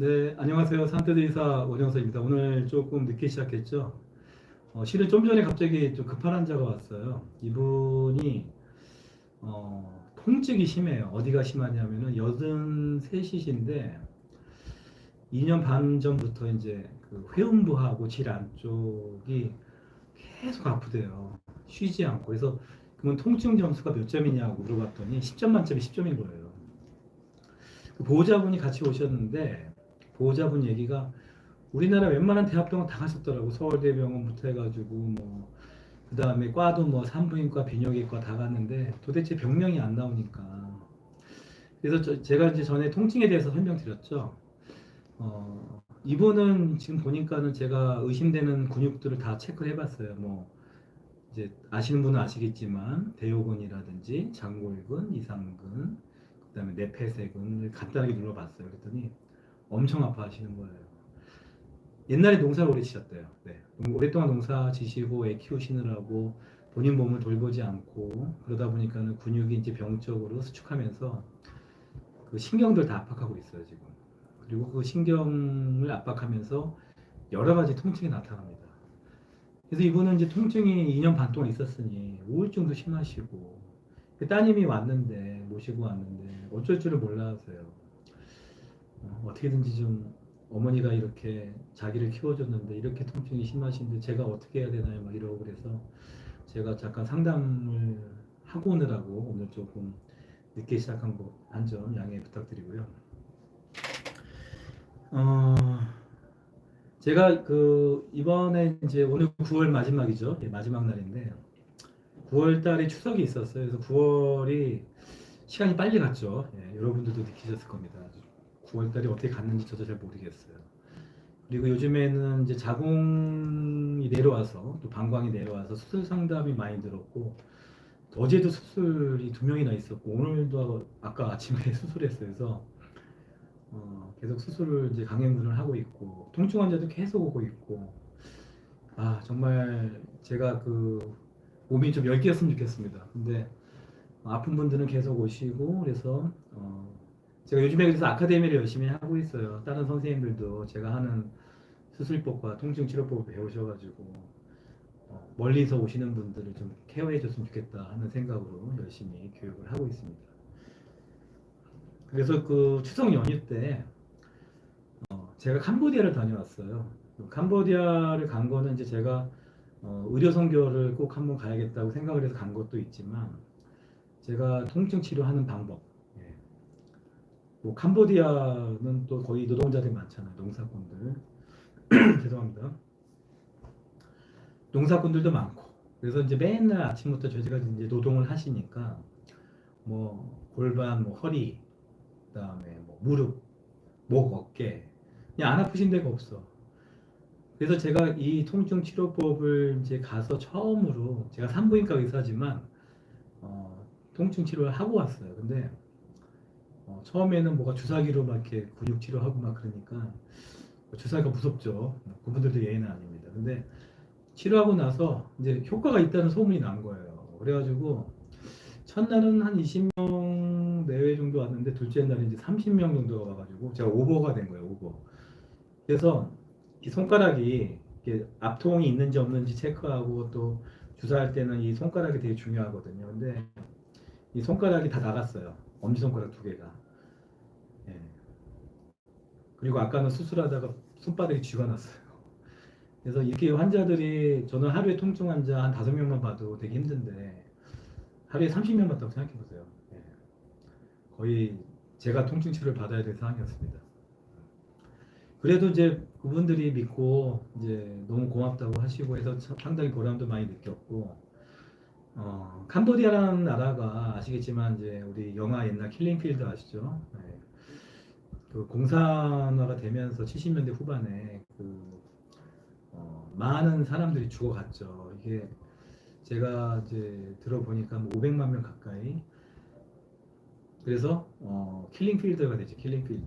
네, 안녕하세요. 산뜻의사 원영서입니다. 오늘 조금 늦게 시작했죠. 어, 실은 좀 전에 갑자기 좀 급한 환자가 왔어요. 이분이 어, 통증이 심해요. 어디가 심하냐면은 83이신데 2년 반 전부터 이제 그 회음부하고 질 안쪽이 계속 아프대요. 쉬지 않고. 그래서 그러면 통증 점수가 몇 점이냐고 물어봤더니 10점 만점에 10점인 거예요. 그 보호자분이 같이 오셨는데 보호자분 얘기가 우리나라 웬만한 대학병원 다 가셨더라고 서울대병원부터 해가지고 뭐 그다음에 과도 뭐 산부인과 비뇨기과 다 갔는데 도대체 병명이 안 나오니까 그래서 저- 제가 이제 전에 통증에 대해서 설명드렸죠. 어, 이분은 지금 보니까는 제가 의심되는 근육들을 다 체크를 해봤어요. 뭐 이제 아시는 분은 아시겠지만 대요근이라든지 장골근, 이상근, 그다음에 뇌폐쇄근을 간단하게 눌러봤어요. 그랬더니 엄청 아파하시는 거예요. 옛날에 농사를 오래 지셨대요. 네. 농- 오랫동안 농사 지시고 애 키우시느라고 본인 몸을 돌보지 않고 그러다 보니까는 근육이 이제 병적으로 수축하면서 그 신경들 다 압박하고 있어요 지금. 그리고 그 신경을 압박하면서 여러 가지 통증이 나타납니다. 그래서 이분은 이제 통증이 2년 반 동안 있었으니 우울증도 심하시고 그 따님이 왔는데 모시고 왔는데 어쩔 줄을 몰라서요. 어, 어떻게든지 좀 어머니가 이렇게 자기를 키워줬는데 이렇게 통증이 심하신데 제가 어떻게 해야 되나요? 막 이러고 그래서 제가 잠깐 상담을 하고 오느라고 오늘 조금 늦게 시작한 거한점 양해 부탁드리고요. 어, 제가 그 이번에 이제 오늘 9월 마지막이죠. 예, 마지막 날인데 9월 달에 추석이 있었어요. 그래서 9월이 시간이 빨리 갔죠. 예, 여러분들도 느끼셨을 겁니다. 9월 달이 어떻게 갔는지 저도 잘 모르겠어요. 그리고 요즘에는 이제 자궁이 내려와서 또 방광이 내려와서 수술 상담이 많이 늘었고 어제도 수술이 두 명이나 있었고 오늘도 아까 아침에 수술했어요. 그래서 어, 계속 수술을 이제 강행군을 하고 있고 통증 환자도 계속 오고 있고 아 정말 제가 그 몸이 좀 열기였으면 좋겠습니다. 근데 아픈 분들은 계속 오시고 그래서 어, 제가 요즘에 그래서 아카데미를 열심히 하고 있어요. 다른 선생님들도 제가 하는 수술법과 통증 치료법을 배우셔가지고 어, 멀리서 오시는 분들을 좀 케어해 줬으면 좋겠다 하는 생각으로 열심히 교육을 하고 있습니다. 그래서 그 추석 연휴 때 어, 제가 캄보디아를 다녀왔어요. 캄보디아를 간 거는 이제 제가 어, 의료 선교를 꼭 한번 가야겠다고 생각을 해서 간 것도 있지만 제가 통증 치료하는 방법 예. 뭐 캄보디아는 또 거의 노동자들이 많잖아요. 농사꾼들. 죄송합니다. 농사꾼들도 많고. 그래서 이제 맨날 아침부터 저희가 이제 노동을 하시니까 뭐 골반, 뭐 허리, 그다음에 뭐 무릎, 목, 어깨 그냥 안 아프신 데가 없어. 그래서 제가 이 통증 치료법을 이제 가서 처음으로 제가 산부인과 의사지만 어, 통증 치료를 하고 왔어요. 근데 어, 처음에는 뭐가 주사기로 막 이렇게 근육 치료하고 막 그러니까 뭐 주사기가 무섭죠. 그분들도 예의는 아닙니다. 근데 치료하고 나서 이제 효과가 있다는 소문이 난 거예요. 그래가지고 첫날은 한 20명 내외 정도 왔는데 둘째 날에 이제 30명 정도가 와가지고 제가 오버가 된 거예요. 오버. 그래서 이 손가락이 압통이 있는지 없는지 체크하고 또 주사할 때는 이 손가락이 되게 중요하거든요. 근데 이 손가락이 다 나갔어요. 엄지 손가락 두 개가. 예. 그리고 아까는 수술하다가 손바닥이 쥐가 났어요. 그래서 이렇게 환자들이 저는 하루에 통증 환자 한 다섯 명만 봐도 되게 힘든데 하루에 30명 봤다고 생각해 보세요. 예. 거의 제가 통증 치료를 받아야 될 상황이었습니다. 그래도 이제 그분들이 믿고 이제 너무 고맙다고 하시고 해서 참- 상당히 보람도 많이 느꼈고 어, 캄보디아라는 나라가 아시겠지만 이제 우리 영화 옛날 킬링필드 아시죠? 네. 그 공산화가 되면서 70년대 후반에 그 어, 많은 사람들이 죽어갔죠. 이게 제가 이제 들어보니까 뭐 500만 명 가까이 그래서 어, 킬링필드가 되죠. 킬링필드.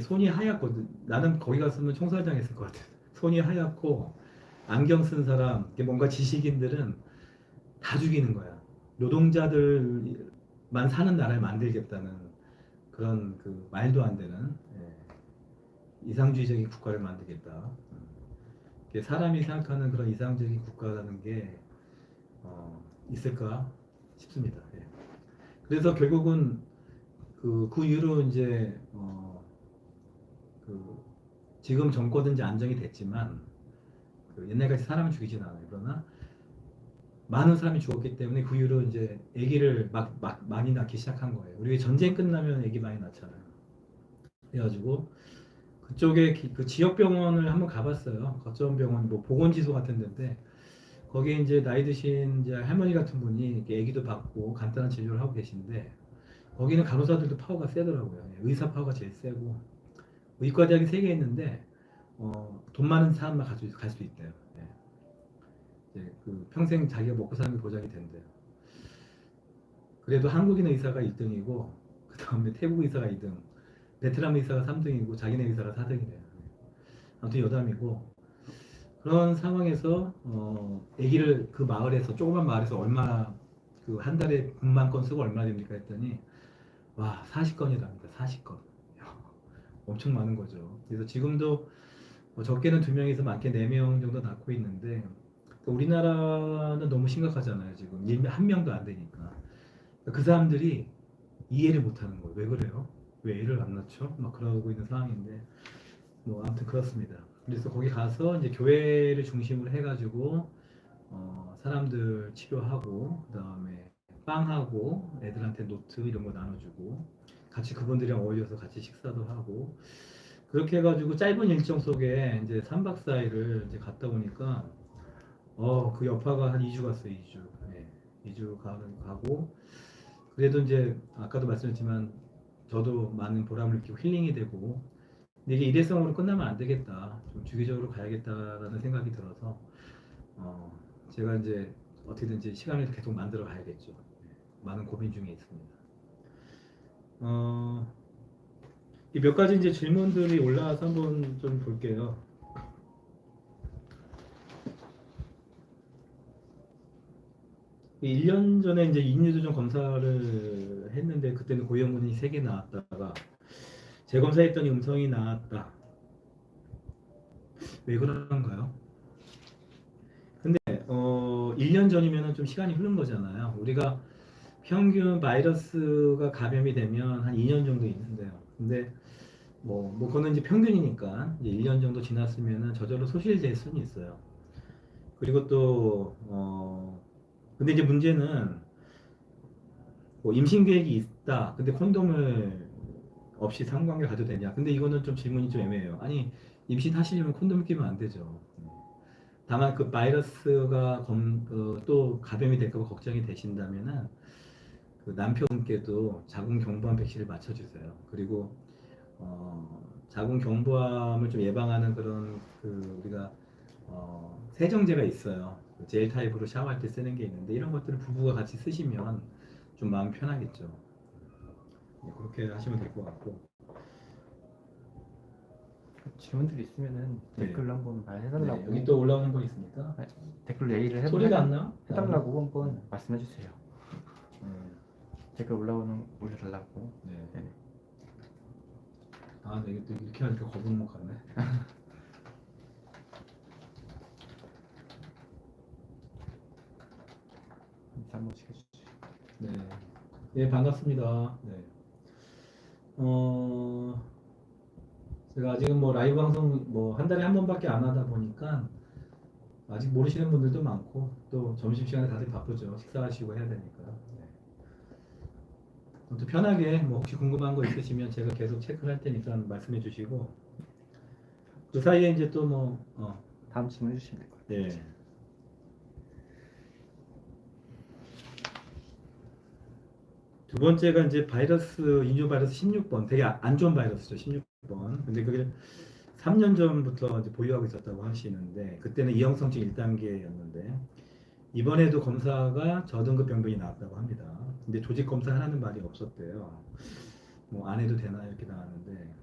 손이 하얗거든. 나는 거기 갔으면 총살당 했을 것 같아. 손이 하얗고 안경 쓴 사람, 뭔가 지식인들은 다 죽이는 거야. 노동자들만 사는 나라를 만들겠다는 그런 그 말도 안 되는 예. 이상주의적인 국가를 만들겠다. 사람이 생각하는 그런 이상적인 국가라는 게 어, 있을까 싶습니다. 예. 그래서 결국은 그, 그 이후로 이제 어, 그 지금 정권은 이제 안정이 됐지만 그 옛날같이 사람을 죽이진 않아요. 그러나 많은 사람이 죽었기 때문에 그 이후로 이제 아기를 막, 막 많이 낳기 시작한 거예요. 우리 전쟁 끝나면 아기 많이 낳잖아요. 그래가지고 그쪽에 기- 그 지역 병원을 한번 가봤어요. 거점 병원, 뭐 보건지소 같은 데인데 거기에 이제 나이 드신 이제 할머니 같은 분이 아기도 받고 간단한 진료를 하고 계신데 거기는 간호사들도 파워가 세더라고요. 예, 의사 파워가 제일 세고 의과대학이 세 개 있는데 어, 돈 많은 사람만 갈수 있대요. 예. 이제 그 평생 자기가 먹고 사는 게 보장이 된대요. 그래도 한국인 의사가 1등이고 그 다음에 태국 의사가 2등, 베트남 의사가 3등이고 자기네 의사가 4등이래요. 아무튼 여담이고 그런 상황에서 어, 아기를 그 마을에서 조그만 마을에서 얼마나 그 한 달에 분만 건 쓰고 얼마 됩니까 했더니 와 40건이랍니다. 40건. 엄청 많은 거죠. 그래서 지금도 뭐 적게는 두 명에서 많게 네 명 정도 낳고 있는데 그 우리나라는 너무 심각하잖아요. 지금 일- 한 명도 안 되니까 그 사람들이 이해를 못하는 거예요. 왜 그래요? 왜 애를 안 낳죠? 막 그러고 있는 상황인데 뭐 아무튼 그렇습니다. 그래서 거기 가서 이제 교회를 중심으로 해가지고 어, 사람들 치료하고 그 다음에 빵하고 애들한테 노트 이런 거 나눠주고 같이 그분들이랑 어울려서 같이 식사도 하고 그렇게 해가지고 짧은 일정 속에 이제 3박 4일을 이제 갔다 오니까 어 그 여파가 한 2주 갔어요 2주. 네, 2주 가는 가고. 그래도 이제 아까도 말씀드렸지만 저도 많은 보람을 느끼고 힐링이 되고. 근데 이게 일회성으로 끝나면 안 되겠다. 좀 주기적으로 가야겠다라는 생각이 들어서 어 제가 이제 어떻게든지 시간을 계속 만들어 가야겠죠. 네, 많은 고민 중에 있습니다. 어, 이 몇 가지 이제 질문들이 올라와서 한번 좀 볼게요. 이 1년 전에 이제 인유두정 검사를 했는데 그때는 고위험군이 3개 나왔다가 재검사했더니 음성이 나왔다. 왜 그런가요? 근데 어 1년 전이면 좀 시간이 흐른 거잖아요. 우리가 평균 바이러스가 감염이 되면 한 2년 정도 있는데요. 근데 뭐, 뭐 그거는 이제 평균이니까 이제 1년 정도 지났으면은 저절로 소실될 수는 있어요. 그리고 또 어, 근데 이제 문제는 뭐 임신 계획이 있다. 근데 콘돔을 없이 성관계 가도 되냐? 근데 이거는 좀 질문이 좀 애매해요. 아니 임신하시려면 콘돔 끼면 안 되죠. 다만 그 바이러스가 검, 어, 또 감염이 될까 봐 걱정이 되신다면은 그 남편께도 자궁 경부암 백신을 맞춰주세요. 그리고 어, 자궁 경부암을 좀 예방하는 그런 그 우리가 어, 세정제가 있어요. 그젤 타입으로 샤워할 때 쓰는 게 있는데 이런 것들을 부부가 같이 쓰시면 좀 마음 편하겠죠. 네, 그렇게 하시면 될 것 같고. 질문들 이 있으면은 네. 댓글로 한번 말 해달라고 네, 여기 또 올라오는 거 있습니까? 댓글로 얘기를 해 소리가 안 나? 해달라고 한번 말씀해 주세요. 네. 댓글 올라오는 올려달라고. 네. 네네. 아, 네, 이렇게 하니까 거북목 같네. 인사 한 번씩 해주세요. 네. 예, 반갑습니다. 네. 어, 제가 아직은 뭐 라이브 방송 뭐 한 달에 한 번밖에 안 하다 보니까 아직 모르시는 분들도 많고 또 점심 시간에 다들 바쁘죠. 식사하시고 해야 되니까요. 네. 편하게 뭐 혹시 궁금한 거 있으시면 제가 계속 체크를 할 테니까 말씀해 주시고 그 사이에 이제 또 뭐, 어, 다음 질문 해주시면 될 것 같아요. 네. 두 번째가 이제 바이러스 인류 바이러스 16번. 되게 아- 안 좋은 바이러스죠 16번. 근데 그게 3년 전부터 이제 보유하고 있었다고 하시는데 그때는 이형성증 1단계였는데 이번에도 검사가 저등급 병변이 나왔다고 합니다. 근데 조직 검사 하라는 말이 없었대요. 뭐 안 해도 되나 이렇게 나왔는데.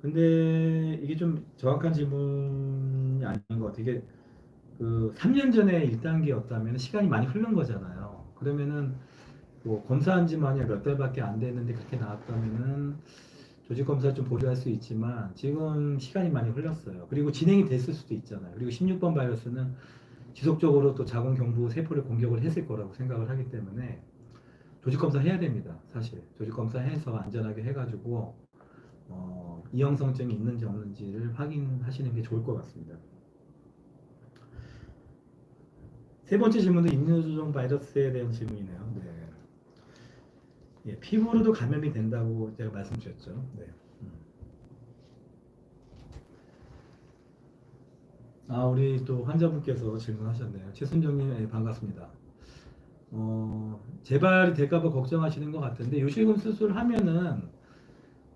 근데 이게 좀 정확한 질문이 아닌 것 같아요. 이게 그 3년 전에 1단계였다면 시간이 많이 흐른 거잖아요. 그러면은 뭐 검사한 지 만약 몇 달밖에 안 됐는데 그렇게 나왔다면은 조직 검사를 좀 보류할 수 있지만 지금 시간이 많이 흘렀어요. 그리고 진행이 됐을 수도 있잖아요. 그리고 16번 바이러스는 지속적으로 또 자궁 경부 세포를 공격을 했을 거라고 생각을 하기 때문에 조직 검사 해야 됩니다. 사실 조직 검사 해서 안전하게 해가지고 어, 이형성증이 있는지 없는지를 확인하시는 게 좋을 것 같습니다. 세 번째 질문은 임무조종 바이러스에 대한 질문이네요. 네. 예, 피부로도 감염이 된다고 제가 말씀드렸죠. 네. 음. 아, 우리 또 환자분께서 질문하셨네요. 최순정님, 예, 반갑습니다. 어, 재발이 될까봐 걱정하시는 것 같은데, 요실금 수술 하면은,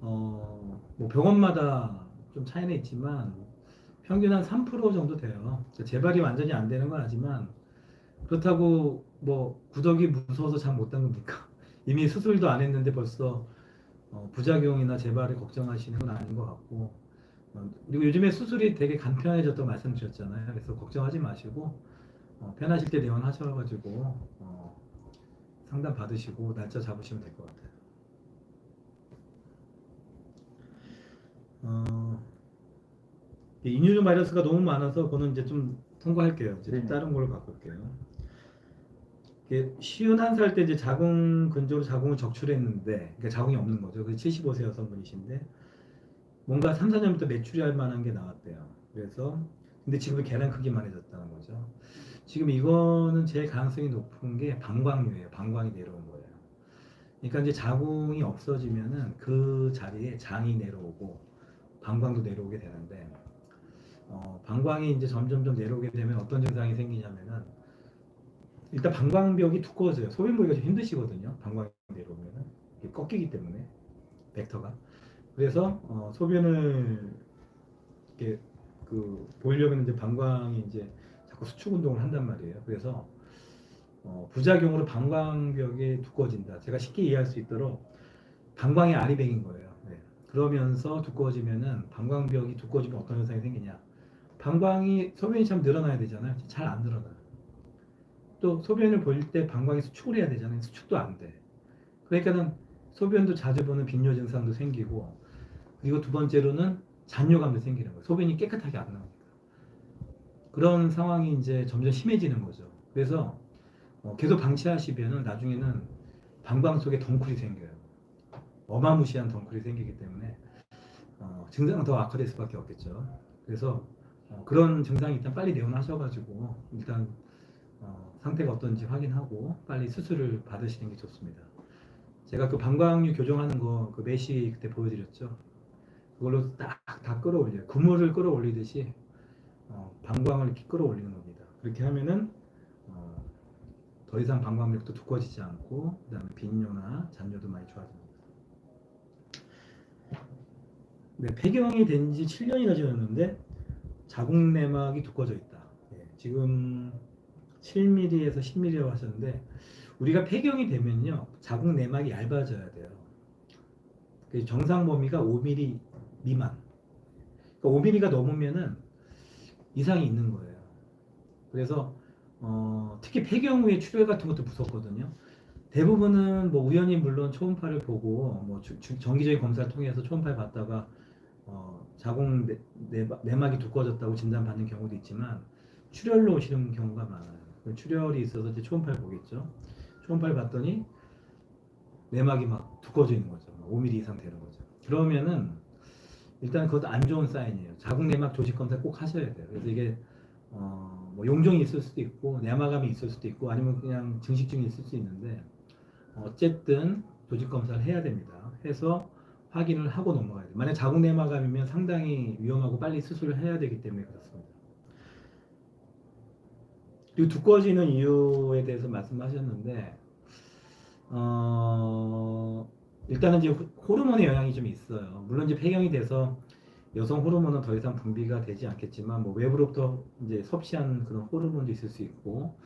어, 뭐 병원마다 좀 차이는 있지만, 평균 한 3% 정도 돼요. 재발이 완전히 안 되는 건 아니지만, 그렇다고 뭐 구덕이 무서워서 잠못잔 겁니까? 이미 수술도 안 했는데 벌써 어, 부작용이나 재발을 걱정하시는 건 아닌 것 같고 어, 그리고 요즘에 수술이 되게 간편해졌다고 말씀드렸잖아요. 그래서 걱정하지 마시고 어, 편하실 때 내원하셔가지고 어, 상담 받으시고 날짜 잡으시면 될 것 같아요. 어, 이 인유종 바이러스가 너무 많아서 그거는 이제 좀 통과할게요. 이제 네. 다른 걸로 바꿀게요. 쉬운 한 살 때 이제 자궁 근조로 자궁을 적출했는데 그러니까 자궁이 없는 거죠. 그 75세 여성분이신데 뭔가 3, 4년부터 매출할 만한 게 나왔대요. 그래서 근데 지금은 계란 크기만 해졌다는 거죠. 지금 이거는 제일 가능성이 높은 게 방광류예요. 방광이 내려온 거예요. 그러니까 이제 자궁이 없어지면은 그 자리에 장이 내려오고 방광도 내려오게 되는데 어, 방광이 이제 점점점 내려오게 되면 어떤 증상이 생기냐면은 일단 방광벽이 두꺼워져요. 소변 보기가 좀 힘드시거든요. 방광이 내려오면은 이게 꺾이기 때문에 벡터가 그래서 어, 소변을 이렇게 그 보려면 이제 방광이 이제 자꾸 수축 운동을 한단 말이에요. 그래서 어, 부작용으로 방광벽이 두꺼워진다. 제가 쉽게 이해할 수 있도록 방광이 아리백인 거예요. 네. 그러면서 두꺼워지면은 방광벽이 두꺼워지면 어떤 현상이 생기냐? 방광이 소변이 참 늘어나야 되잖아요. 잘 안 늘어나요. 또 소변을 볼때 방광이 수축을 해야 되잖아요. 수축도 안 돼. 그러니까는 소변도 자주 보는 빈뇨 증상도 생기고 그리고 두 번째로는 잔뇨감도 생기는 거예요. 소변이 깨끗하게 안 나옵니다. 그런 상황이 이제 점점 심해지는 거죠. 그래서 어, 계속 방치하시면은 나중에는 방광 속에 덩쿨이 생겨요. 어마무시한 덩쿨이 생기기 때문에 어, 증상은 더 악화될 수밖에 없겠죠. 그래서 어, 그런 증상이 일단 빨리 내원하셔가지고 일단 어, 상태가 어떤지 확인하고 빨리 수술을 받으시는 게 좋습니다. 제가 그 방광류 교정하는 거 그 메시 그때 보여드렸죠. 그걸로 딱 다 끌어올려요. 그물을 끌어올리듯이 어, 방광을 이렇게 끌어올리는 겁니다. 그렇게 하면은 어, 더 이상 방광벽도 두꺼워지지 않고 그다음에 빈뇨나 잔뇨도 많이 좋아집니다. 네, 폐경이 된 지 7년이나 지났는데 자궁 내막이 두꺼워져 있다. 예, 지금 7mm에서 10mm라고 하셨는데 우리가 폐경이 되면요 자궁 내막이 얇아져야 돼요. 그 정상 범위가 5mm 미만. 그러니까 5mm가 넘으면은 이상이 있는 거예요. 그래서 어, 특히 폐경 후에 출혈 같은 것도 무섭거든요. 대부분은 뭐 우연히 물론 초음파를 보고 뭐 주- 주- 정기적인 검사를 통해서 초음파를 봤다가 어, 자궁 내, 내막- 내막이 두꺼워졌다고 진단받는 경우도 있지만 출혈로 오시는 경우가 많아요. 그 출혈이 있어서 이제 초음파를 보겠죠. 초음파를 봤더니 내막이 막 두꺼워져 있는 거죠. 5mm 이상 되는 거죠. 그러면은 일단 그것도 안 좋은 사인이에요. 자궁 내막 조직 검사 꼭 하셔야 돼요. 그래서 이게 어, 뭐 용종이 있을 수도 있고 내막암이 있을 수도 있고 아니면 그냥 증식증이 있을 수 있는데 어쨌든 조직 검사를 해야 됩니다. 해서 확인을 하고 넘어가야 돼요. 만약 자궁 내막암이면 상당히 위험하고 빨리 수술을 해야 되기 때문에 그렇습니다. 그리고 두꺼워지는 이유에 대해서 말씀하셨는데 어, 일단은 이제 호- 호르몬의 영향이 좀 있어요. 물론 이제 폐경이 돼서 여성 호르몬은 더 이상 분비가 되지 않겠지만 뭐 외부로부터 이제 섭취한 그런 호르몬도 있을 수 있고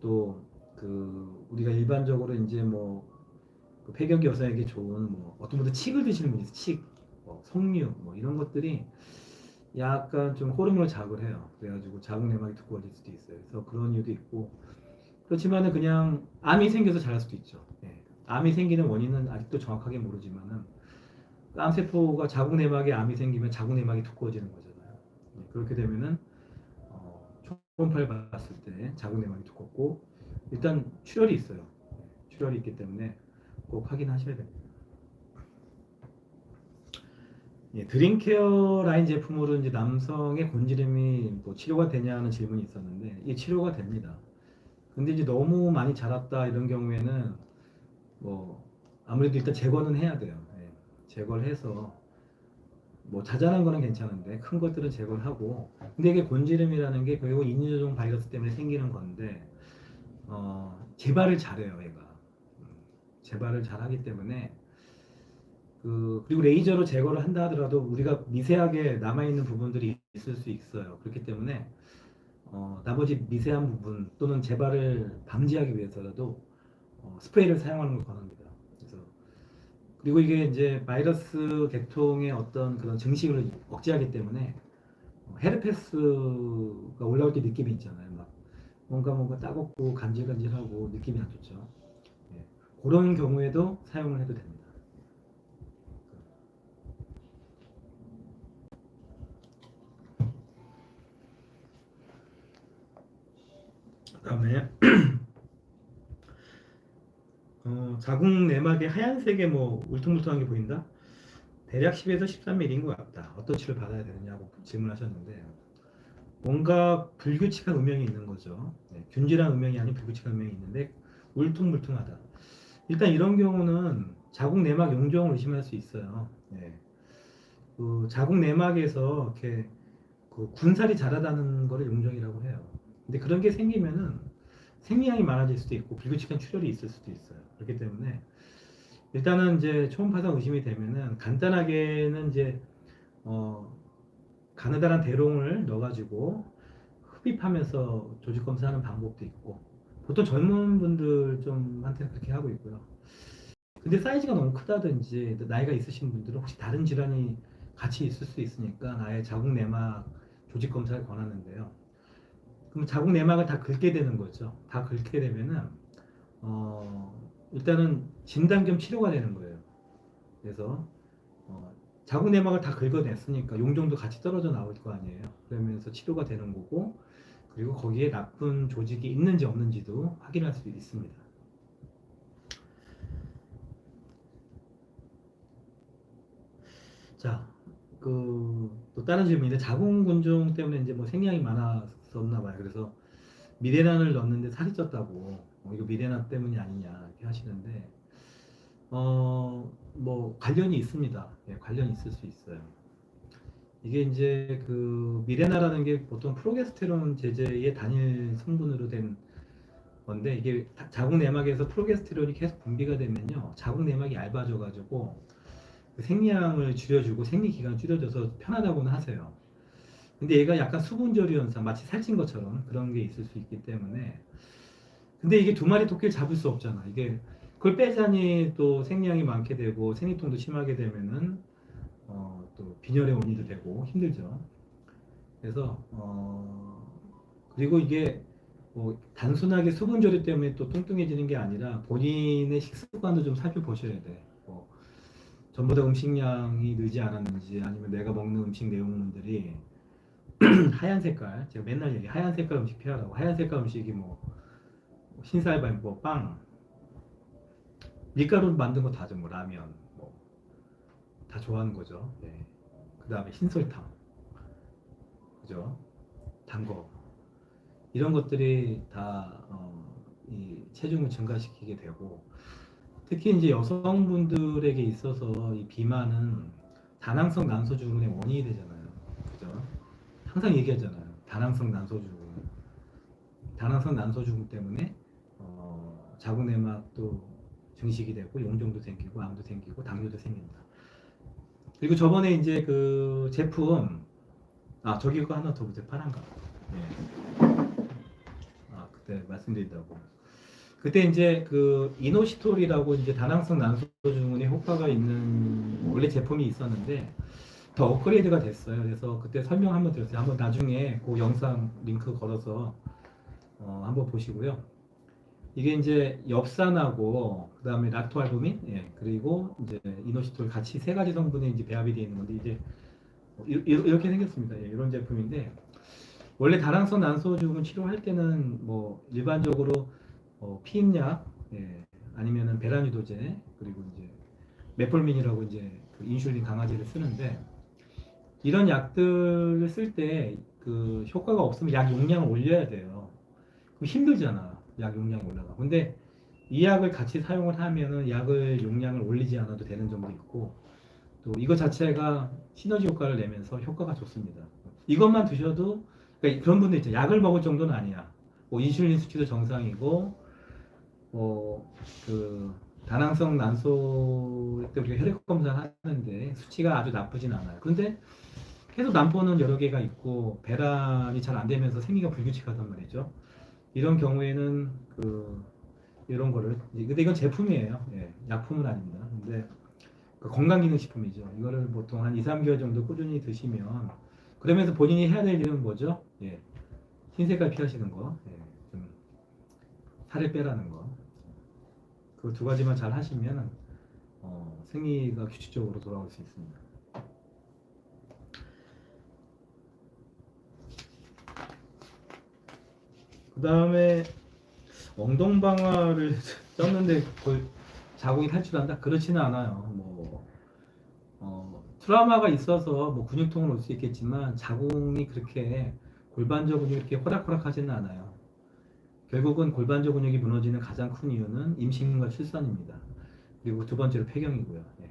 또 그 우리가 일반적으로 이제 뭐그 폐경기 여성에게 좋은 뭐 어떤 분들 칡을 드시는 분이 있어요. 칡, 뭐 석류 뭐 이런 것들이 약간 좀 호르몬을 자극을 해요. 그래가지고 자궁 내막이 두꺼워질 수도 있어요. 그래서 그런 이유도 있고 그렇지만은 그냥 암이 생겨서 자랄 수도 있죠. 예. 암이 생기는 원인은 아직도 정확하게 모르지만은 암 세포가 자궁 내막에 암이 생기면 자궁 내막이 두꺼워지는 거잖아요. 네, 그렇게 되면은 어, 초음파를 봤을 때 자궁 내막이 두껍고 일단 출혈이 있어요. 네, 출혈이 있기 때문에 꼭 확인하셔야 됩니다. 예, 드림케어 라인 제품으로 이제 남성의 곤지름이 뭐 치료가 되냐는 질문이 있었는데 이 치료가 됩니다. 근데 이제 너무 많이 자랐다 이런 경우에는 뭐 아무래도 일단 제거는 해야 돼요. 예, 제거를 해서 뭐 자잘한 거는 괜찮은데 큰 것들은 제거를 하고 근데 이게 곤지름이라는 게 결국 인유조종 바이러스 때문에 생기는 건데 어, 재발을 잘해요, 얘가. 음, 재발을 잘하기 때문에 그 그리고 레이저로 제거를 한다 하더라도 우리가 미세하게 남아 있는 부분들이 있을 수 있어요. 그렇기 때문에 어, 나머지 미세한 부분 또는 재발을 방지하기 위해서라도 어, 스프레이를 사용하는 걸 권합니다. 그래서 그리고 이게 이제 바이러스 계통의 어떤 그런 증식을 억제하기 때문에 어, 헤르페스가 올라올 때 느낌이 있잖아요. 막 뭔가 뭔가 따갑고 간질간질하고 느낌이 안 좋죠. 예. 그런 경우에도 사용을 해도 됩니다. 그다음에 어, 자궁 내막에 하얀색의 뭐 울퉁불퉁한 게 보인다? 대략 10에서 13mm인 것 같다. 어떤 치료를 받아야 되느냐고 질문하셨는데 뭔가 불규칙한 음영이 있는 거죠. 네, 균질한 음영이 아닌 불규칙한 음영이 있는데 울퉁불퉁하다. 일단 이런 경우는 자궁 내막 용종을 의심할 수 있어요. 네. 그 자궁 내막에서 이렇게 그 군살이 자라다는 거를 용종이라고 해요. 근데 그런 게 생기면은 생리량이 많아질 수도 있고 불규칙한 출혈이 있을 수도 있어요. 그렇기 때문에 일단은 이제 초음파상 의심이 되면은 간단하게는 이제 어 가느다란 대롱을 넣어가지고 흡입하면서 조직 검사하는 방법도 있고 보통 젊은 분들 좀한테 그렇게 하고 있고요. 근데 사이즈가 너무 크다든지 나이가 있으신 분들은 혹시 다른 질환이 같이 있을 수 있으니까 아예 자궁 내막 조직 검사를 권하는데요. 그럼 자궁 내막을 다 긁게 되는 거죠. 다 긁게 되면은 어 일단은 진단 겸 치료가 되는 거예요. 그래서 어 자궁 내막을 다 긁어냈으니까 용종도 같이 떨어져 나올 거 아니에요. 그러면서 치료가 되는 거고 그리고 거기에 나쁜 조직이 있는지 없는지도 확인할 수 있습니다. 자, 그 또 다른 질문인데 자궁근종 때문에 이제 뭐 생리량이 많았 었나 봐요. 그래서 미레난을 넣었는데 살이 쪘다고 어, 이거 미레난 때문이 아니냐 이렇게 하시는데 어 뭐 관련이 있습니다. 예, 관련이 있을 수 있어요. 이게 이제 그 미레나라는 게 보통 프로게스테론 제제의 단일 성분으로 된 건데 이게 다- 자궁 내막에서 프로게스테론이 계속 분비가 되면요 자궁 내막이 얇아져 가지고 그 생리량을 줄여주고 생리 기간 줄여줘서 편하다고는 하세요. 근데 얘가 약간 수분절유 현상, 마치 살찐 것처럼 그런 게 있을 수 있기 때문에 근데 이게 두 마리 토끼를 잡을 수 없잖아. 이게 그걸 빼자니 또 생리량이 많게 되고 생리통도 심하게 되면은 어, 또 빈혈의 원인도 되고 힘들죠. 그래서 어, 그리고 이게 뭐 단순하게 수분절유 때문에 또 뚱뚱해지는 게 아니라 본인의 식습관도 좀 살펴보셔야 돼. 뭐 전보다 음식량이 늘지 않았는지 아니면 내가 먹는 음식 내용물들이 하얀 색깔 제가 맨날 얘기 하얀 색깔 음식 피하라고. 하얀 색깔 음식이 뭐 흰쌀밥 뭐빵 밀가루 만든 거 다죠 뭐 라면 뭐 다 좋아하는 거죠. 예. 그 다음에 흰설탕. 그죠? 단 거. 이런 것들이 다 어, 이 체중을 증가시키게 되고 특히 이제 여성분들에게 있어서 이 비만은 다낭성 난소증후군의 원인이 되잖아요. 항상 얘기하잖아요. 다낭성 난소증후군. 다낭성 난소증후군 때문에 어, 자궁 내막도 증식이 되고 용종도 생기고 암도 생기고 당뇨도 생긴다. 그리고 저번에 이제 그 제품 아 저기 거 하나 더 보세요. 파란 거. 예. 아 그때 말씀드린다고. 그때 이제 그 이노시톨이라고 이제 다낭성 난소증후군에 효과가 있는 원래 제품이 있었는데 더 업그레이드가 됐어요. 그래서 그때 설명 한번 드렸어요. 한번 나중에 그 영상 링크 걸어서 어, 한번 보시고요. 이게 이제 엽산하고 그다음에 락토알부민 예, 그리고 이제 이노시톨 같이 세 가지 성분이 이제 배합이 되어 있는 건데 이제 이- 이- 이렇게 생겼습니다. 예, 이런 제품인데 원래 다랑성 난소증후군 치료할 때는 뭐 일반적으로 어, 피임약 예, 아니면은 베라니도제 그리고 이제 메폴민이라고 이제 그 인슐린 강화제를 쓰는데 이런 약들을 쓸 때 그 효과가 없으면 약 용량을 올려야 돼요. 그럼 힘들잖아. 약 용량 올라가. 근데 이 약을 같이 사용을 하면은 약을 용량을 올리지 않아도 되는 점도 있고 또 이거 자체가 시너지 효과를 내면서 효과가 좋습니다. 이것만 드셔도 그러니까 그런 분들 있죠. 약을 먹을 정도는 아니야. 뭐 인슐린 수치도 정상이고 뭐그 다낭성 난소 때 우리가 혈액 검사 하는데 수치가 아주 나쁘진 않아요. 그런데 계속 난포는 여러 개가 있고 배란이 잘 안 되면서 생리가 불규칙하단 말이죠. 이런 경우에는 그 이런 거를 근데 이건 제품이에요. 예, 약품은 아닙니다. 근데 그 건강기능식품이죠. 이거를 보통 한 2, 3개월 정도 꾸준히 드시면 그러면서 본인이 해야 될 일은 뭐죠? 예, 흰색깔 피하시는 거, 예, 좀 살을 빼라는 거. 그 두 가지만 잘 하시면 어, 생리가 규칙적으로 돌아올 수 있습니다. 그 다음에 엉덩방아를 쪘는데 거의 자궁이 탈출한다? 그렇지는 않아요. 뭐 어, 트라우마가 있어서 뭐 근육통은 올 수 있겠지만 자궁이 그렇게 골반저 근육이 이렇게 호락호락하지는 않아요. 결국은 골반저 근육이 무너지는 가장 큰 이유는 임신과 출산입니다. 그리고 두 번째로 폐경이고요. 예.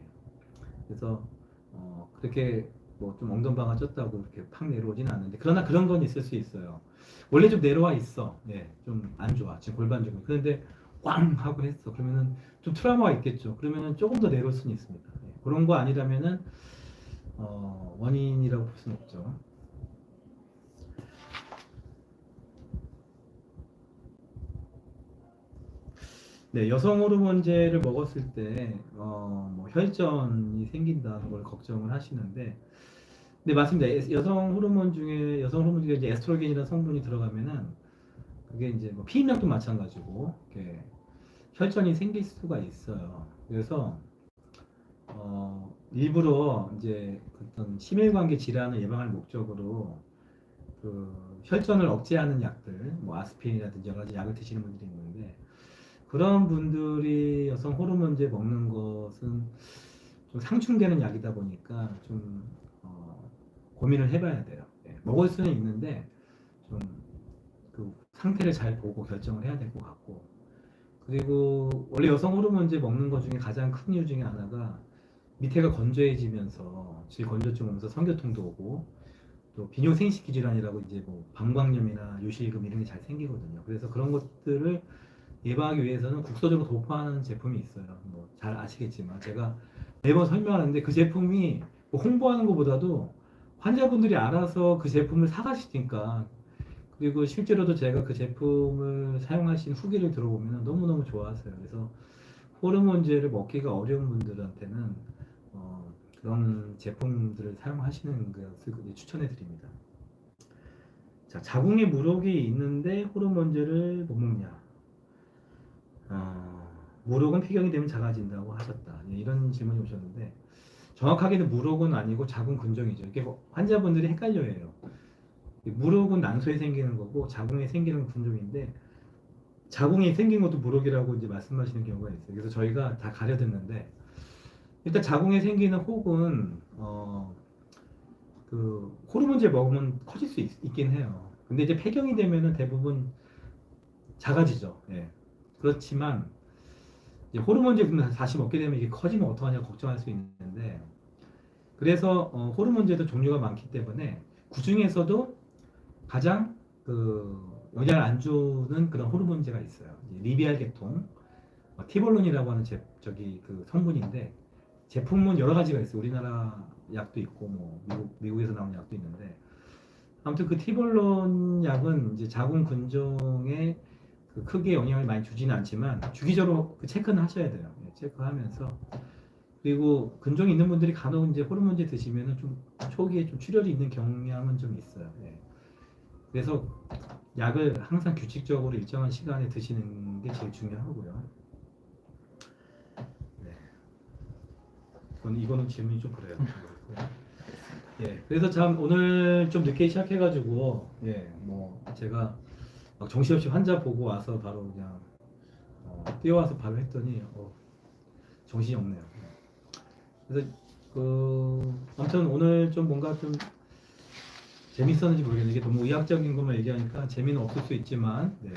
그래서 어, 그렇게 뭐 좀 엉덩방아 쪘다고 그렇게 팍 내려오지는 않는데 그러나 그런 건 있을 수 있어요. 원래 좀 내려와 있어. 예, 좀안 좋아. 지금 골반 좀. 그런데 꽝 하고 했어. 그러면은 좀 트라우마가 있겠죠. 그러면은 조금 더 내려올 수는 있습니다. 예, 그런 거 아니라면은 어, 원인이라고 볼 수는 없죠. 네, 여성 호르몬제를 먹었을 때, 어, 뭐 혈전이 생긴다는 걸 걱정을 하시는데, 네, 맞습니다. 에- 여성 호르몬 중에, 여성 호르몬 중에 이제 에스트로겐이라는 성분이 들어가면은, 그게 이제 뭐 피임약도 마찬가지고, 이렇게 혈전이 생길 수가 있어요. 그래서, 어, 일부러 이제 어떤 심혈관계 질환을 예방할 목적으로, 그 혈전을 억제하는 약들, 뭐 아스피린이라든지 여러 가지 약을 드시는 분들이 있는데, 그런 분들이 여성 호르몬제 먹는 것은 좀 상충되는 약이다 보니까 좀 어, 고민을 해봐야 돼요. 예, 먹을 수는 있는데 좀 그 상태를 잘 보고 결정을 해야 될 것 같고 그리고 원래 여성 호르몬제 먹는 것 중에 가장 큰 이유 중에 하나가 밑에가 건조해지면서 질 건조증 오면서 성교통도 오고 또 비뇨 생식기 질환이라고 이제 뭐 방광염이나 요실금 이런 게 잘 생기거든요. 그래서 그런 것들을 예방하기 위해서는 국소적으로 도포하는 제품이 있어요. 뭐 잘 아시겠지만 제가 매번 설명하는데 그 제품이 뭐 홍보하는 것보다도 환자분들이 알아서 그 제품을 사가시니까 그리고 실제로도 제가 그 제품을 사용하신 후기를 들어보면 너무너무 좋아하세요. 그래서 호르몬제를 먹기가 어려운 분들한테는 어, 그런 제품들을 사용하시는 것을 추천해 드립니다. 자, 자궁에 물혹이 있는데 호르몬제를 못 먹냐? 어, 무록은 폐경이 되면 작아진다고 하셨다. 예, 이런 질문이 오셨는데 정확하게는 무록은 아니고 자궁 근종이죠. 이게 뭐 환자분들이 헷갈려해요. 이 무록은 난소에 생기는 거고 자궁에 생기는 근종인데 자궁에 생긴 것도 무록이라고 이제 말씀하시는 경우가 있어요. 그래서 저희가 다 가려듣는데 일단 자궁에 생기는 혹은 어, 그 호르몬제 먹으면 커질 수 있, 긴 해요. 근데 이제 폐경이 되면은 대부분 작아지죠. 예. 그렇지만 호르몬제 다시 먹게 되면 이게 커지면 어떡하냐 걱정할 수 있는데 그래서 어, 호르몬제도 종류가 많기 때문에 그 중에서도 가장 그 영향을 안 주는 그런 호르몬제가 있어요. 리비알 계통, 어, 티볼론이라고 하는 제, 저기 그 성분인데 제품은 여러 가지가 있어요. 우리나라 약도 있고 뭐 미국 미국에서 나온 약도 있는데 아무튼 그 티볼론 약은 이제 자궁 근종에 그 크게 영향을 많이 주지는 않지만 주기적으로 그 체크는 하셔야 돼요. 예, 체크하면서 그리고 근종이 있는 분들이 간혹 이제 호르몬제 드시면은 좀 초기에 좀 출혈이 있는 경향은 좀 있어요. 예. 그래서 약을 항상 규칙적으로 일정한 시간에 드시는 게 제일 중요하고요. 네. 이건 이거는 질문이 좀 그래요. 예, 그래서 참 오늘 좀 늦게 시작해가지고 예, 뭐 제가 막 정신없이 환자 보고 와서 바로 그냥 어, 뛰어와서 바로 했더니 어, 정신이 없네요. 그래서 그 아무튼 오늘 좀 뭔가 좀 재밌었는지 모르겠는데 이게 너무 의학적인 것만 얘기하니까 재미는 없을 수 있지만 네.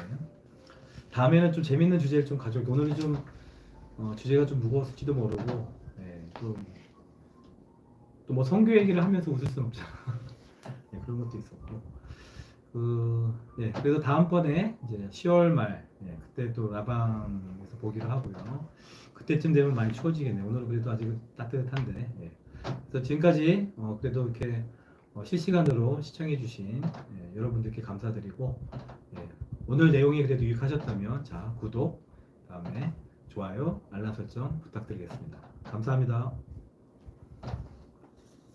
다음에는 좀 재밌는 주제를 좀 가져올게요. 오늘은 좀 어, 주제가 좀 무거웠을지도 모르고 네, 또뭐 성교 얘기를 하면서 웃을 수는 없잖아. 네, 그런 것도 있었고 그 네, 그래서 다음번에 이제 10월 말 네, 그때 또 라방에서 보기로 하고요. 그때쯤 되면 많이 추워지겠네요. 오늘은 그래도 아직 따뜻한데. 예. 그래서 지금까지 어, 그래도 이렇게 어, 실시간으로 시청해주신 예, 여러분들께 감사드리고 예, 오늘 내용이 그래도 유익하셨다면 자 구독, 다음에 좋아요, 알람 설정 부탁드리겠습니다. 감사합니다.